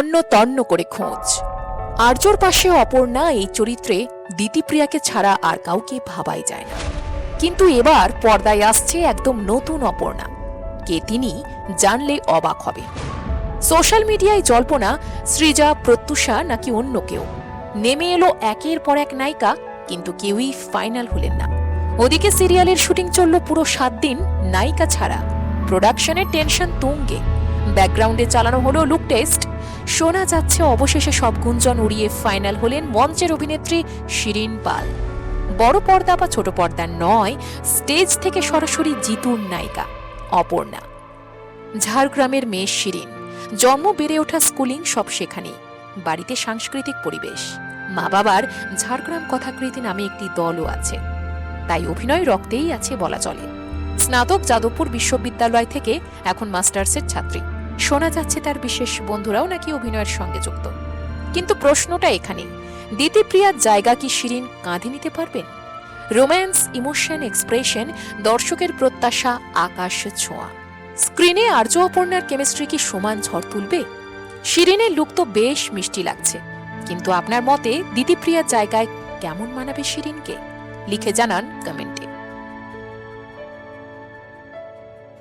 তন্ন তন্ন করে খোঁজ। আর্যর পাশে অপর্ণা এই চরিত্রে দিতিপ্রিয়াকে ছাড়া আর কাউকে ভাবাই যায় না। কিন্তু এবার পর্দায় আসছে একদম নতুন অপর্ণা, কে তিনি জানলে অবাক হবে। সোশ্যাল মিডিয়ায় জল্পনা, সৃজা, প্রত্যুষা নাকি অন্য কেউ। নেমে এলো একের পর এক নায়িকা, কিন্তু কেউই ফাইনাল হলেন না। ওদিকে সিরিয়ালের শুটিং চলল পুরো সাত দিন নায়িকা ছাড়া। প্রোডাকশনের টেনশন তুঙ্গে। ব্যাকগ্রাউন্ডে চালানো হলো লুক টেস্ট শোনা যাচ্ছে অবশেষে সব গুঞ্জন উড়িয়ে ফাইনাল হলেন মঞ্চের অভিনেত্রী শিরিন পাল। বড় পর্দা বা ছোট পর্দা নয় স্টেজ থেকে সরাসরি জিতুর নায়িকা, অপর্ণা। ঝাড়গ্রামের মেয়ে শিরিন। জন্ম বেড়ে ওঠা স্কুলিং সব সেখানেই। বাড়িতে সাংস্কৃতিক পরিবেশ। মা বাবার ঝাড়গ্রাম কথাকৃতি নামে একটি দলও আছে। তাই অভিনয় রক্তেই আছে বলা চলে। স্নাতক যাদবপুর বিশ্ববিদ্যালয় থেকে এখন মাস্টার্সের ছাত্রী। শোনা যাচ্ছে তার বিশেষ বন্ধুরাও নাকি অভিনয়ের সঙ্গে যুক্ত। কিন্তু প্রশ্নটা এখানে দিতিপ্রিয়ার জায়গা কি শিরিন কাঁধে নিতে পারবেন? রোম্যান্স, ইমোশন, এক্সপ্রেশন, দর্শকের প্রত্যাশা, আকাশ ছোঁয়া। স্ক্রিনে আর্য অপর্ণার কেমিস্ট্রি কি সমান ঝড় তুলবে? শিরিনের লুক তো বেশ মিষ্টি লাগছে। কিন্তু আপনার মতে দিতিপ্রিয়ার জায়গায় কেমন মানাবে শিরিনকে? লিখে জানান কমেন্টে।